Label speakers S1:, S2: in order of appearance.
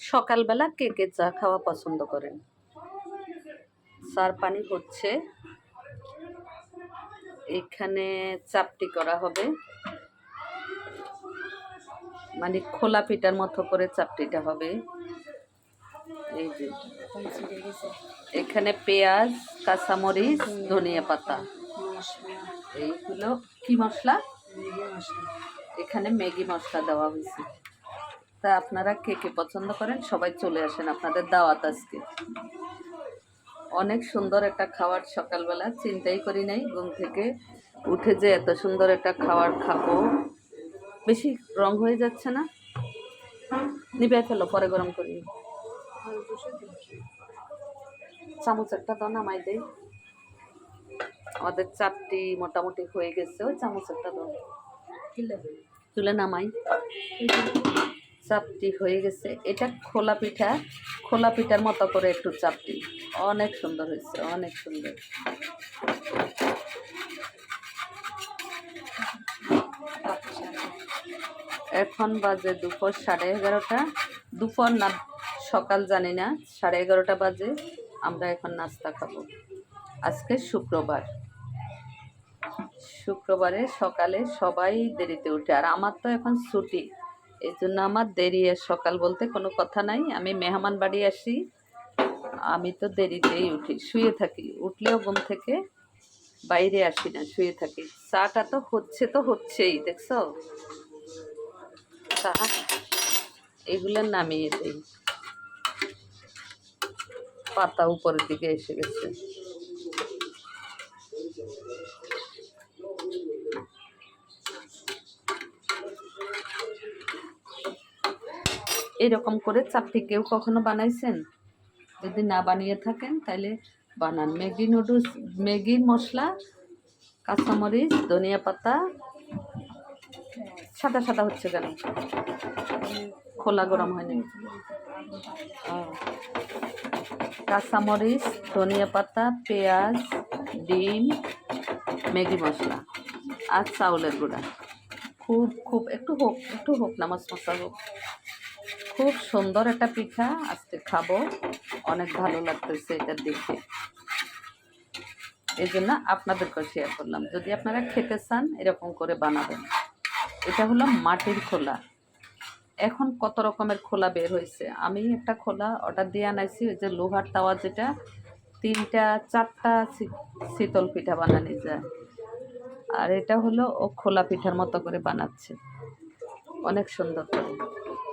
S1: সকালবেলা কে কে চা খাওয়া পছন্দ করেন। চার পানি হচ্ছে। এখানে চাপটি করা হবে। মানে খোলা পিঠার মতো করে চাপটিটা হবে। এই যে। এখানে পেঁয়াজ কাঁচামরিচ ধনিয়া পাতা। এইগুলো কি মশলা। এখানে ম্যাগি মশলা দেওয়া হয়েছে। তা আপনারা কে কে পছন্দ করেন? সবাই চলে আসেন আপনাদের দাওয়াত আজকে। অনেক সুন্দর একটা খাবার সকালবেলা, চিন্তাই করি নাই, ঘুম থেকে উঠে যে এত সুন্দর একটা খাবার খাব। বেশি রং হয়ে যাচ্ছে না? নিবে ফেলো, পরে গরম করি। চামচ একটা দাও, নামাই দেই। আমাদের চারটি মোটামুটি হয়ে গেছে, ওই চামচ একটা দাও। তুলে নামাই। চাপটি হয়ে গেছে। এটা খোলা পিঠা, খোলা পিঠার মতো করে একটু চাপটি। অনেক সুন্দর হয়েছে, অনেক সুন্দর। এখন বাজে দুপুর সাড়ে এগারোটা। দুপুর না, সকাল জানি না, সাড়ে এগারোটা বাজে। আমরা এখন নাস্তা খাব। আজকে শুক্রবার। শুক্রবারে সকালে সবাই দেরিতে উঠে, আর আমার তো এখন ছুটি। এই জন্য আমার দেরি সকাল বলতে কোনো কথা নাই। আমি মেহমান বাড়ি আসি, আমি তো দেরিতেই উঠি, শুয়ে থাকি। উঠলেও ঘুম থেকে বাইরে আসি না, শুয়ে থাকি। চাটা তো হচ্ছে তো হচ্ছেই, দেখছ? চা এগুলো নামিয়ে দিই। পাতা উপরের দিকে এসে গেছে। এরকম করে চাপটি কেউ কখনো বানাইছেন? যদি না বানিয়ে থাকেন তাহলে বানান। ম্যাগি নুডলস, ম্যাগি মশলা, কাঁচামরিচ, ধনিয়া পাতা, সাদা সাদা হচ্ছে কেন খোলা গরম হয়নি। কাঁচামরিচ, ধনিয়া পাতা, পেঁয়াজ, ডিম, ম্যাগি মশলা আর চাউলের গুঁড়া। খুব খুব, একটু হোক একটু হোক না মশলা হোক। খুব সুন্দর একটা পিঠা আজকে খাব। অনেক ভালো লাগতেছে এটা দেখে। এই জন্য আপনাদেরকে শেয়ার করলাম। যদি আপনারা খেতে চান, এরকম করে বানাবেন। এটা হলো মাটির খোলা। এখন কত রকমের খোলা বের হয়েছে? আমি একটা খোলা অর্ডার দিয়ে আনাইছি, ওই যে লোহার তাওয়া যেটা। তিনটা, চারটা শীতল পিঠা বানানো যায়। আর এটা হলো ও খোলা পিঠার মতো করে বানাচ্ছে। অনেক সুন্দর করে।